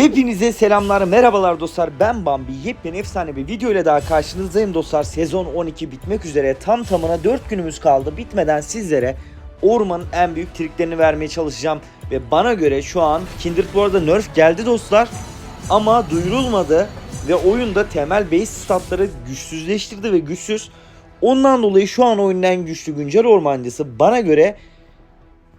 Hepinize selamlar, merhabalar dostlar. Ben Bambi. Yepyeni efsane bir video ile daha karşınızdayım dostlar. Sezon 12 bitmek üzere. Tam tamına 4 günümüz kaldı. Bitmeden sizlere ormanın en büyük triklerini vermeye çalışacağım. Ve bana göre şu an Kindred bu arada nerf geldi dostlar. Ama duyurulmadı. Ve oyunda temel base statları güçsüzleştirdi ve güçsüz. Ondan dolayı şu an oyunun güçlü güncel ormancısı bana göre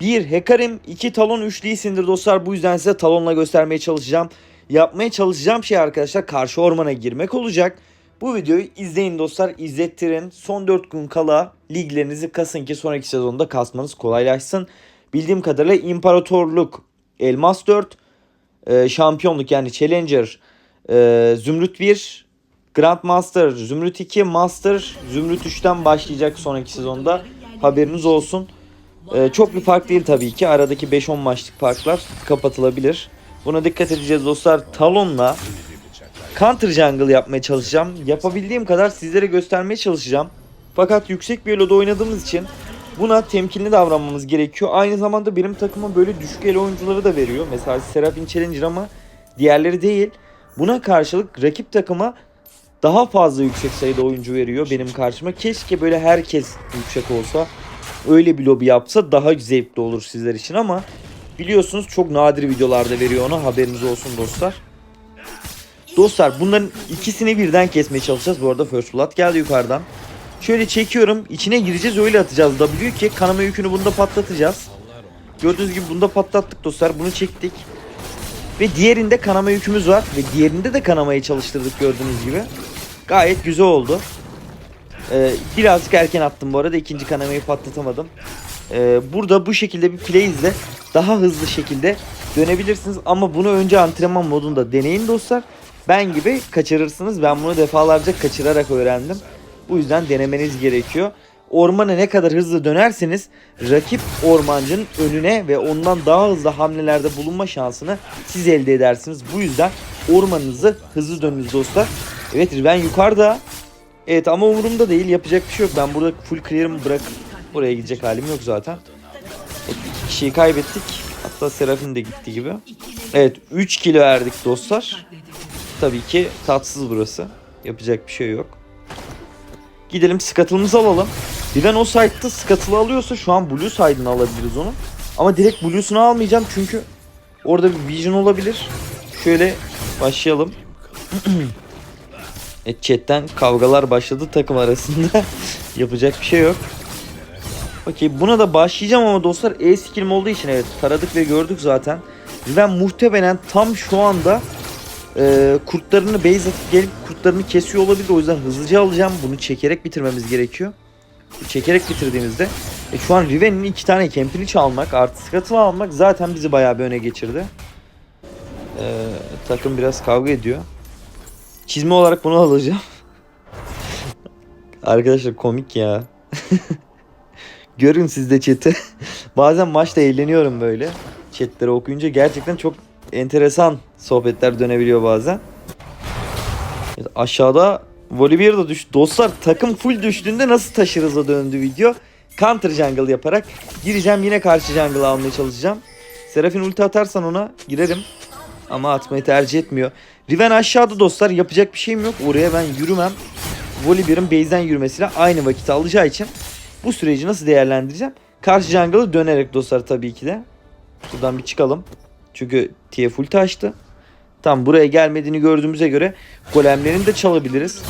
1 Hekarim, 2 Talon, 3 Lee Sindir dostlar. Bu yüzden size Talon'la göstermeye çalışacağım. Yapmaya çalışacağım şey arkadaşlar karşı ormana girmek olacak. Bu videoyu izleyin dostlar. izlettirin. Son 4 gün kala liglerinizi kasın ki sonraki sezonda kasmanız kolaylaşsın. Bildiğim kadarıyla İmparatorluk, Elmas 4, e, Şampiyonluk yani Challenger, e, Zümrüt 1, Grandmaster, Zümrüt 2, Master, Zümrüt 3'ten başlayacak sonraki sezonda. Haberiniz olsun. Ee, çok bir fark değil tabii ki. Aradaki 5-10 maçlık farklar kapatılabilir. Buna dikkat edeceğiz dostlar. Talon'la Counter Jungle yapmaya çalışacağım. Yapabildiğim kadar sizlere göstermeye çalışacağım. Fakat yüksek bir elo'da oynadığımız için buna temkinli davranmamız gerekiyor. Aynı zamanda benim takıma böyle düşük elo oyuncuları da veriyor. Mesela Serafin Challenger ama diğerleri değil. Buna karşılık rakip takıma daha fazla yüksek sayıda oyuncu veriyor benim karşıma. Keşke böyle herkes yüksek olsa öyle bir lobi yapsa daha zevkli olur sizler için ama biliyorsunuz çok nadir videolarda veriyor onu haberiniz olsun dostlar. Dostlar bunların ikisini birden kesmeye çalışacağız. Bu arada First Blood geldi yukarıdan. Şöyle çekiyorum. içine gireceğiz öyle atacağız W ki kanama yükünü bunda patlatacağız. Gördüğünüz gibi bunda patlattık dostlar. Bunu çektik. Ve diğerinde kanama yükümüz var. Ve diğerinde de kanamayı çalıştırdık gördüğünüz gibi. Gayet güzel oldu. Ee, birazcık erken attım bu arada. ikinci kanamayı patlatamadım. Ee, burada bu şekilde bir play izle daha hızlı şekilde dönebilirsiniz. Ama bunu önce antrenman modunda deneyin dostlar. Ben gibi kaçırırsınız. Ben bunu defalarca kaçırarak öğrendim. Bu yüzden denemeniz gerekiyor. Ormana ne kadar hızlı dönerseniz rakip ormancının önüne ve ondan daha hızlı hamlelerde bulunma şansını siz elde edersiniz. Bu yüzden ormanınızı hızlı dönünüz dostlar. Evet Riven yukarıda. Evet ama umurumda değil. Yapacak bir şey yok. Ben burada full clear'ımı bırakıp oraya gidecek halim yok zaten. Evet, kişiyi kaybettik. Hatta Serafin de gitti gibi. Evet 3 kilo verdik dostlar. Tabii ki tatsız burası. Yapacak bir şey yok. Gidelim skatılımızı alalım. Riven o site'da skatılı alıyorsa şu an blue side'ını alabiliriz onu. Ama direkt blue'sunu almayacağım çünkü orada bir vision olabilir. Şöyle başlayalım. Evet chatten kavgalar başladı takım arasında. Yapacak bir şey yok. Okey buna da başlayacağım ama dostlar E skillim olduğu için evet taradık ve gördük zaten. Ben muhtemelen tam şu anda e, kurtlarını base atıp gelip kurtlarını kesiyor olabilir. O yüzden hızlıca alacağım. Bunu çekerek bitirmemiz gerekiyor. Çekerek bitirdiğimizde e, şu an Riven'in iki tane kempini çalmak artı Scuttle'ı almak zaten bizi bayağı bir öne geçirdi. E, takım biraz kavga ediyor. Çizme olarak bunu alacağım. Arkadaşlar komik ya. Görün siz de chat'i. Bazen maçta eğleniyorum böyle. Chatleri okuyunca gerçekten çok enteresan sohbetler dönebiliyor bazen. Evet, aşağıda Volibear da düştü. Dostlar takım full düştüğünde nasıl taşırız o döndü video. Counter jungle yaparak gireceğim yine karşı jungle almaya çalışacağım. Serafin ulti atarsan ona girerim. Ama atmayı tercih etmiyor. Riven aşağıda dostlar yapacak bir şeyim yok. Oraya ben yürümem. Volibear'ın base'den yürümesiyle aynı vakit alacağı için bu süreci nasıl değerlendireceğim? Karşı jungle'ı dönerek dostlar tabii ki de. Buradan bir çıkalım. Çünkü TF ulti açtı. Tam buraya gelmediğini gördüğümüze göre golemlerini de çalabiliriz.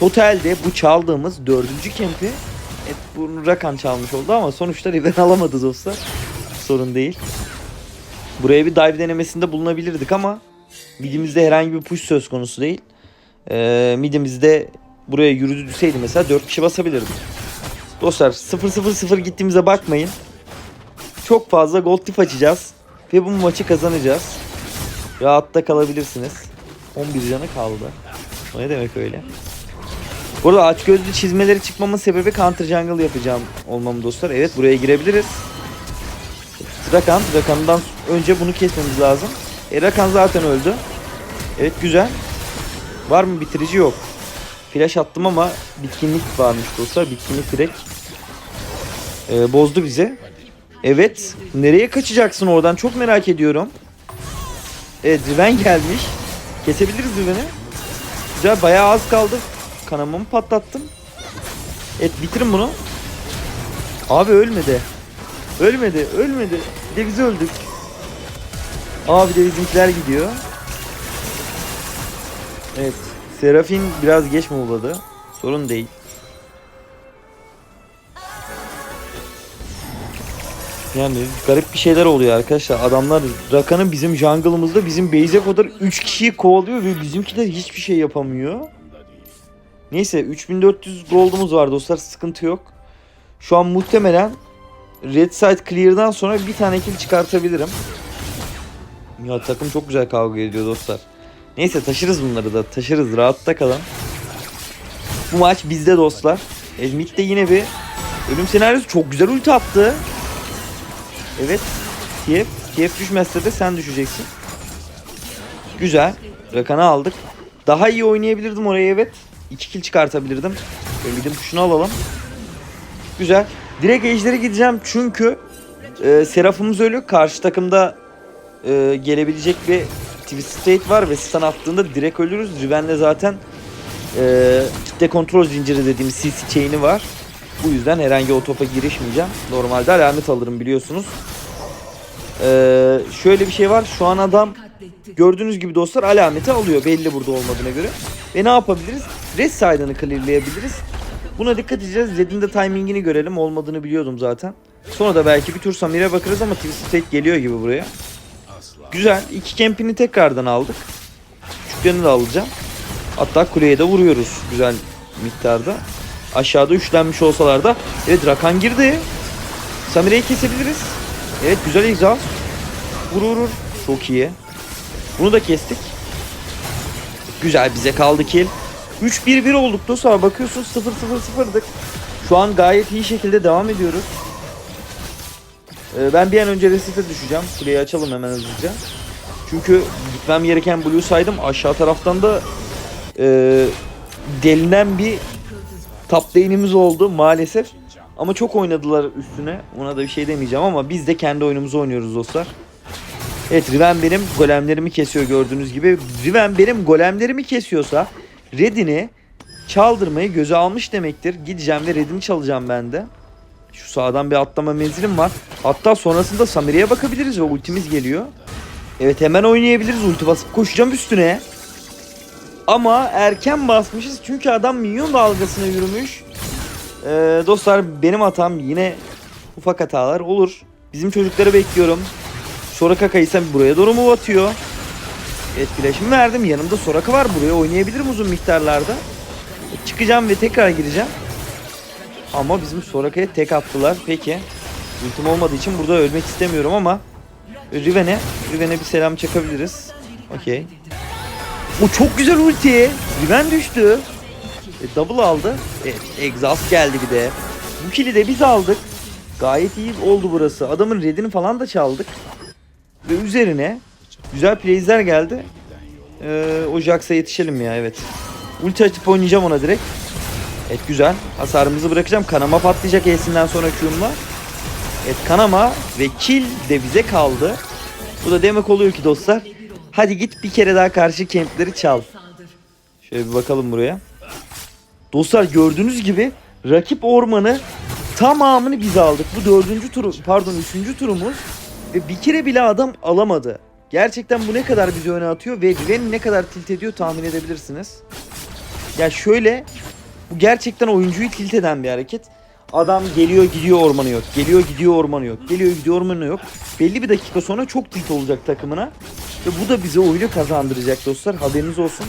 Totalde bu çaldığımız dördüncü kempi evet, bunu Rakan çalmış oldu ama sonuçta Riven alamadı dostlar. Sorun değil. Buraya bir dive denemesinde bulunabilirdik ama midimizde herhangi bir push söz konusu değil. Ee, midimizde buraya yürüdüyseydi mesela 4 kişi basabilirdik. Dostlar 0-0-0 gittiğimize bakmayın. Çok fazla gold tip açacağız. Ve bu maçı kazanacağız. Rahatta kalabilirsiniz. 11 canı kaldı. O ne demek öyle? Burada aç gözlü çizmeleri çıkmamın sebebi counter jungle yapacağım olmam dostlar. Evet buraya girebiliriz. Rakan, Rakan'dan önce bunu kesmemiz lazım. E, Rakan zaten öldü. Evet güzel. Var mı bitirici yok. Flash attım ama bitkinlik varmış dostlar. Bitkinlik direkt e, bozdu bize. Evet. Nereye kaçacaksın oradan? Çok merak ediyorum. Evet Riven gelmiş. Kesebiliriz Riven'i. Güzel bayağı az kaldı. Kanamamı patlattım. Evet bitirin bunu. Abi ölmedi. Ölmedi, ölmedi. Bir de biz öldük. Abi de bizimkiler gidiyor. Evet. Serafin biraz geç mi uladı? Sorun değil. Yani garip bir şeyler oluyor arkadaşlar. Adamlar Rakan'ı bizim jungle'ımızda bizim base'e kadar 3 kişiyi kovalıyor ve bizimkiler hiçbir şey yapamıyor. Neyse 3400 gold'umuz var dostlar sıkıntı yok. Şu an muhtemelen Red Side Clear'dan sonra bir tane kill çıkartabilirim. Ya takım çok güzel kavga ediyor dostlar. Neyse taşırız bunları da taşırız rahatta kalın. Bu maç bizde dostlar. E, Mid de yine bir ölüm senaryosu çok güzel ulti attı. Evet. TF. TF düşmezse de sen düşeceksin. Güzel. Rakan'ı aldık. Daha iyi oynayabilirdim oraya evet. 2 kill çıkartabilirdim. Mid'in tuşunu alalım. Güzel. Direkt ejder'e gideceğim çünkü e, Seraph'ımız ölü. Karşı takımda e, gelebilecek bir Twist State var ve stun attığında direkt ölürüz. Riven'le zaten e, kitle kontrol zinciri dediğimiz CC chain'i var. Bu yüzden herhangi o topa girişmeyeceğim. Normalde alamet alırım biliyorsunuz. Ee, şöyle bir şey var. Şu an adam gördüğünüz gibi dostlar alameti alıyor. Belli burada olmadığına göre. Ve ne yapabiliriz? Red side'ını clearlayabiliriz. Buna dikkat edeceğiz. Red'in de timingini görelim. Olmadığını biliyordum zaten. Sonra da belki bir tur Samir'e bakarız ama Twisted Fate geliyor gibi buraya. Güzel. İki kempini tekrardan aldık. Küçüklerini de alacağım. Hatta kuleye de vuruyoruz güzel miktarda. Aşağıda üçlenmiş olsalar da. Evet Rakan girdi. Samire'yi kesebiliriz. Evet güzel egzaz. Vur vur vur. Çok iyi. Bunu da kestik. Güzel bize kaldı kill. 3-1-1 olduk dostlar. Bakıyorsunuz 0-0-0'dık. Şu an gayet iyi şekilde devam ediyoruz. Ee, ben bir an önce resite düşeceğim. Kuleyi açalım hemen hızlıca. Çünkü gitmem gereken Blue saydım. Aşağı taraftan da e, delinen bir top lane'imiz oldu maalesef. Ama çok oynadılar üstüne. Ona da bir şey demeyeceğim ama biz de kendi oyunumuzu oynuyoruz dostlar. Evet Riven benim golemlerimi kesiyor gördüğünüz gibi. Riven benim golemlerimi kesiyorsa Red'ini çaldırmayı göze almış demektir. Gideceğim ve Red'ini çalacağım ben de. Şu sağdan bir atlama menzilim var. Hatta sonrasında Samire'ye bakabiliriz ve ultimiz geliyor. Evet hemen oynayabiliriz. Ulti basıp koşacağım üstüne. Ama erken basmışız çünkü adam minyon dalgasına yürümüş. Ee, dostlar benim hatam yine ufak hatalar olur. Bizim çocukları bekliyorum. Soraka kayısam buraya doğru mu atıyor? Flash'ımı verdim. Yanımda Soraka var. Buraya oynayabilirim uzun miktarlarda. Çıkacağım ve tekrar gireceğim. Ama bizim Soraka'ya tek attılar. Peki. Ultim olmadığı için burada ölmek istemiyorum ama Riven'e Riven'e bir selam çakabiliriz. Okey. O çok güzel ulti. Riven düştü. E, double aldı. Evet, exhaust geldi bir de. Bu kill'i de biz aldık. Gayet iyi oldu burası. Adamın redini falan da çaldık. Ve üzerine güzel plays'ler geldi. Ee, o Jax'a yetişelim ya evet. Ulti açıp oynayacağım ona direkt. Evet güzel. Hasarımızı bırakacağım. Kanama patlayacak E'sinden sonra Q'umla. Evet kanama ve kill de bize kaldı. Bu da demek oluyor ki dostlar. Hadi git bir kere daha karşı kempleri çal. Şöyle bir bakalım buraya. Dostlar gördüğünüz gibi rakip ormanı tamamını biz aldık. Bu dördüncü turu pardon üçüncü turumuz ve bir kere bile adam alamadı. Gerçekten bu ne kadar bizi öne atıyor ve Riven ne kadar tilt ediyor tahmin edebilirsiniz. Ya şöyle bu gerçekten oyuncuyu tilt eden bir hareket. Adam geliyor gidiyor ormanı yok. Geliyor gidiyor ormanı yok. Geliyor gidiyor ormanı yok. Belli bir dakika sonra çok tilt olacak takımına. Ve bu da bize oyunu kazandıracak dostlar. Haberiniz olsun.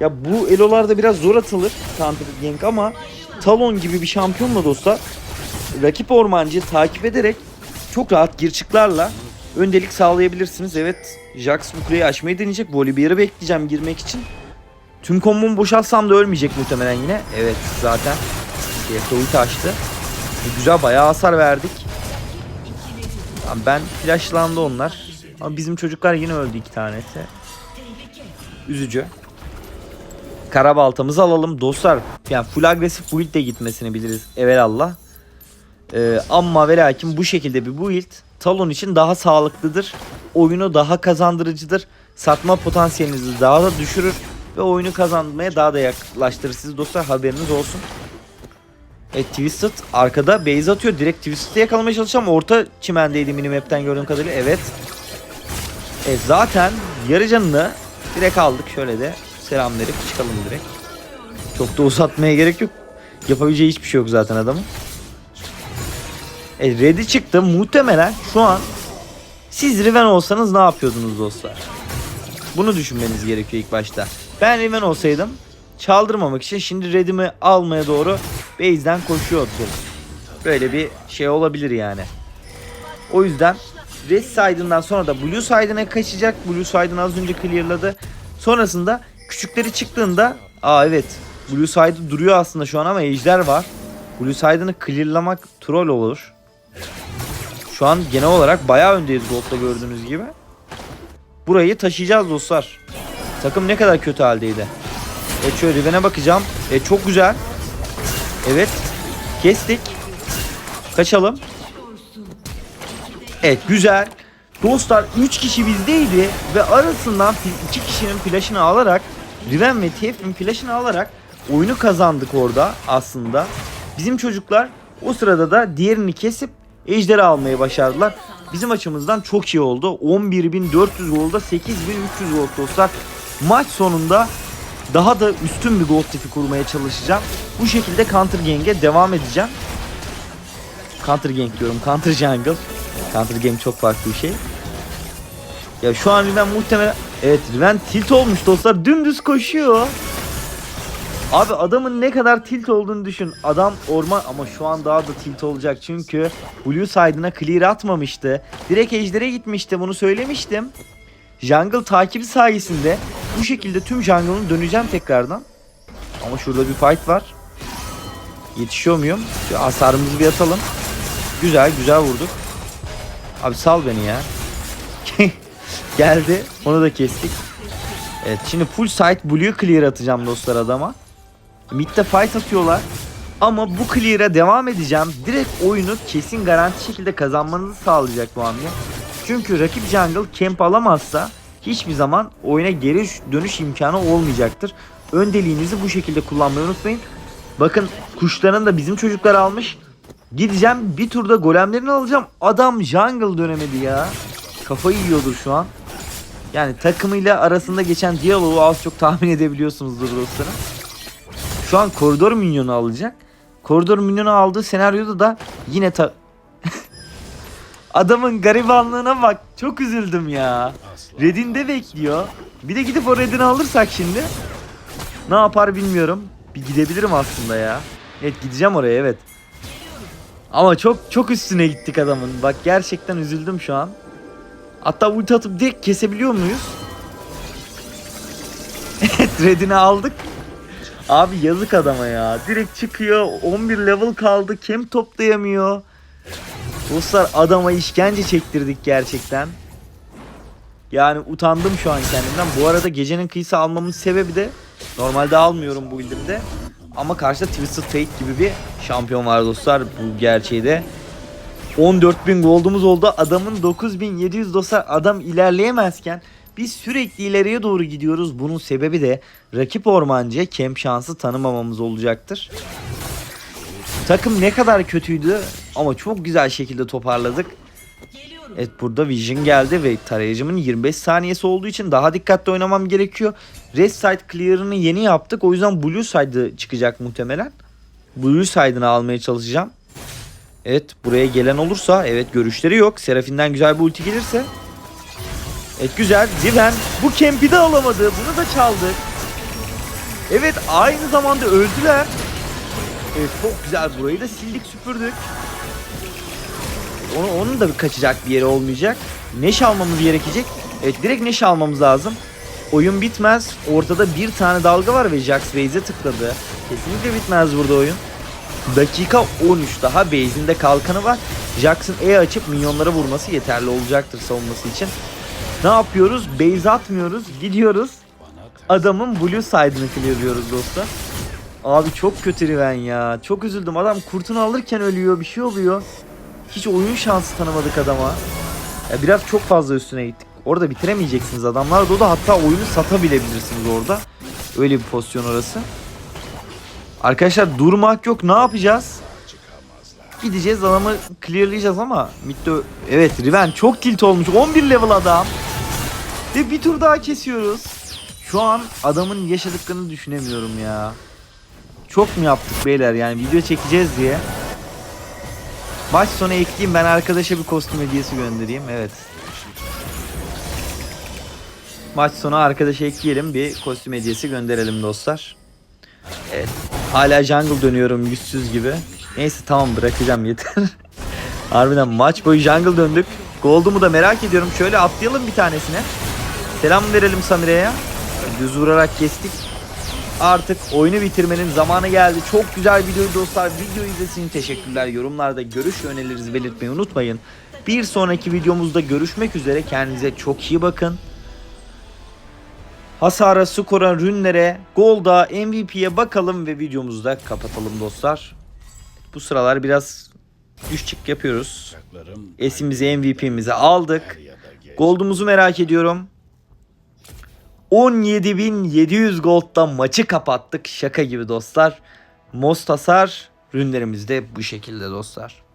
Ya bu elolarda biraz zor atılır Counter Gank ama Talon gibi bir şampiyonla dostlar rakip ormancı takip ederek çok rahat girçiklerle öndelik sağlayabilirsiniz. Evet Jax bu kuleyi açmayı deneyecek. Volibear'ı bekleyeceğim girmek için. Tüm kombomu boşaltsam da ölmeyecek muhtemelen yine. Evet zaten TF'de ulti açtı. Güzel bayağı hasar verdik. Tamam, ben flashlandı onlar. Ama bizim çocuklar yine öldü iki tanesi. Üzücü. Karabaltamızı alalım. Dostlar yani full agresif build de gitmesini biliriz. Evelallah. Ee, ama ve lakin bu şekilde bir build Talon için daha sağlıklıdır. Oyunu daha kazandırıcıdır. satma potansiyelinizi daha da düşürür ve oyunu kazanmaya daha da yaklaştırır siz dostlar haberiniz olsun. Evet Twisted arkada base atıyor. Direkt Twisted'ı yakalamaya çalışacağım. Orta çimendeydi minimap'ten gördüğüm kadarıyla. Evet. E zaten yarı canını direkt aldık. Şöyle de selam verip çıkalım direkt. Çok da uzatmaya gerek yok. Yapabileceği hiçbir şey yok zaten adamın. E ready çıktı. Muhtemelen şu an siz Riven olsanız ne yapıyordunuz dostlar? Bunu düşünmeniz gerekiyor ilk başta. Ben Riven olsaydım çaldırmamak için şimdi Red'imi almaya doğru base'den koşuyordum. Böyle bir şey olabilir yani. O yüzden Red side'ından sonra da Blue side'ına kaçacak. Blue side'ını az önce clearladı. Sonrasında küçükleri çıktığında aa evet Blue side duruyor aslında şu an ama ejder var. Blue side'ını clearlamak troll olur. Şu an genel olarak bayağı öndeyiz Gold'da gördüğünüz gibi. Burayı taşıyacağız dostlar. Takım ne kadar kötü haldeydi. Evet şöyle Riven'e bakacağım. E çok güzel. Evet. Kestik. Kaçalım. Evet güzel. Dostlar 3 kişi bizdeydi ve arasından 2 kişinin flash'ını alarak Riven ve TF'in flash'ını alarak oyunu kazandık orada aslında. Bizim çocuklar o sırada da diğerini kesip ejderi almayı başardılar. Bizim açımızdan çok iyi oldu. 11.400 golda 8.300 gol dostlar. Maç sonunda daha da üstün bir gol tipi kurmaya çalışacağım. Bu şekilde counter gang'e devam edeceğim. Counter gank diyorum. Counter jungle. Counter game çok farklı bir şey. Ya şu an Riven muhtemelen... Evet Riven tilt olmuş dostlar. Dümdüz koşuyor. Abi adamın ne kadar tilt olduğunu düşün. Adam orman ama şu an daha da tilt olacak çünkü Blue side'ına clear atmamıştı. Direkt ejder'e gitmişti bunu söylemiştim. Jungle takibi sayesinde bu şekilde tüm jungle'ın döneceğim tekrardan. Ama şurada bir fight var. Yetişiyor muyum? Şu hasarımızı bir atalım. Güzel güzel vurduk. Abi sal beni ya. Geldi. Onu da kestik. Evet şimdi full site blue clear atacağım dostlar adama. Mid'de fight atıyorlar. Ama bu clear'a devam edeceğim. Direkt oyunu kesin garanti şekilde kazanmanızı sağlayacak bu hamle. Çünkü rakip jungle camp alamazsa hiçbir zaman oyuna geri dönüş imkanı olmayacaktır. Öndeliğinizi bu şekilde kullanmayı unutmayın. Bakın kuşların da bizim çocuklar almış. Gideceğim bir turda golemlerini alacağım. Adam jungle dönemedi ya. Kafayı yiyordur şu an. Yani takımıyla arasında geçen diyaloğu az çok tahmin edebiliyorsunuzdur dostlarım. Şu an koridor minyonu alacak. Koridor minyonu aldığı senaryoda da yine ta... Adamın garibanlığına bak. Çok üzüldüm ya. Red'inde bekliyor. Bir de gidip o Red'ini alırsak şimdi. Ne yapar bilmiyorum. Bir gidebilirim aslında ya. Evet gideceğim oraya evet. Ama çok çok üstüne gittik adamın. Bak gerçekten üzüldüm şu an. Hatta ulti atıp direkt kesebiliyor muyuz? Evet redini aldık. Abi yazık adama ya. Direkt çıkıyor. 11 level kaldı. Kem toplayamıyor. Dostlar adama işkence çektirdik gerçekten. Yani utandım şu an kendimden. Bu arada gecenin kıyısı almamın sebebi de normalde almıyorum bu build'imde. Ama karşıda Twisted Fate gibi bir şampiyon var dostlar. Bu gerçeği de 14.000 gold'umuz oldu. Adamın 9.700 dostlar. Adam ilerleyemezken biz sürekli ileriye doğru gidiyoruz. Bunun sebebi de rakip ormancıya camp şansı tanımamamız olacaktır. Takım ne kadar kötüydü ama çok güzel şekilde toparladık. Evet burada Vision geldi ve tarayıcımın 25 saniyesi olduğu için daha dikkatli oynamam gerekiyor. Red side clear'ını yeni yaptık. O yüzden blue side çıkacak muhtemelen. Blue side'ını almaya çalışacağım. Evet buraya gelen olursa evet görüşleri yok. Serafin'den güzel bir ulti gelirse. Evet güzel. Diven bu kempi de alamadı. Bunu da çaldık. Evet aynı zamanda öldüler. Evet çok güzel burayı da sildik süpürdük. Onu, onun da bir kaçacak bir yeri olmayacak. Neş almamız gerekecek. Evet direkt neş almamız lazım. Oyun bitmez. Ortada bir tane dalga var ve Jax Base'e tıkladı. Kesinlikle bitmez burada oyun. Dakika 13 daha base'inde kalkanı var. Jax'ın E açıp minyonlara vurması yeterli olacaktır savunması için. Ne yapıyoruz? Base atmıyoruz. Gidiyoruz. Adamın blue side'ını clearlıyoruz dostlar. Abi çok kötü Riven ya. Çok üzüldüm. Adam kurtunu alırken ölüyor. Bir şey oluyor. Hiç oyun şansı tanımadık adama. Ya biraz çok fazla üstüne gittik. orada bitiremeyeceksiniz. Adamlar dolu hatta oyunu satabilebilirsiniz orada. Öyle bir pozisyon orası. Arkadaşlar durmak yok. Ne yapacağız? Gideceğiz adamı clearlayacağız ama midde evet Riven çok tilt olmuş. 11 level adam. Ve bir tur daha kesiyoruz. Şu an adamın yaşadıklarını düşünemiyorum ya. Çok mu yaptık beyler yani video çekeceğiz diye. Maç sonu ekleyeyim ben arkadaşa bir kostüm hediyesi göndereyim. Evet. Maç sonu arkadaşa ekleyelim bir kostüm hediyesi gönderelim dostlar. Evet. Hala jungle dönüyorum yüzsüz gibi. Neyse tamam bırakacağım yeter. Harbiden maç boyu jungle döndük. Gold'umu da merak ediyorum. Şöyle atlayalım bir tanesine. Selam verelim Samire'ye. Düz vurarak kestik. Artık oyunu bitirmenin zamanı geldi. Çok güzel video dostlar. Video izlediğiniz için teşekkürler. Yorumlarda görüş ve önerilerinizi belirtmeyi unutmayın. Bir sonraki videomuzda görüşmek üzere. Kendinize çok iyi bakın. Hasara, skora, rünlere, golda, MVP'ye bakalım ve videomuzu da kapatalım dostlar. Bu sıralar biraz düş çık yapıyoruz. Esimizi MVP'mizi aldık. Gold'umuzu merak ediyorum. 17.700 gold'dan maçı kapattık. Şaka gibi dostlar. Most hasar rünlerimiz de bu şekilde dostlar.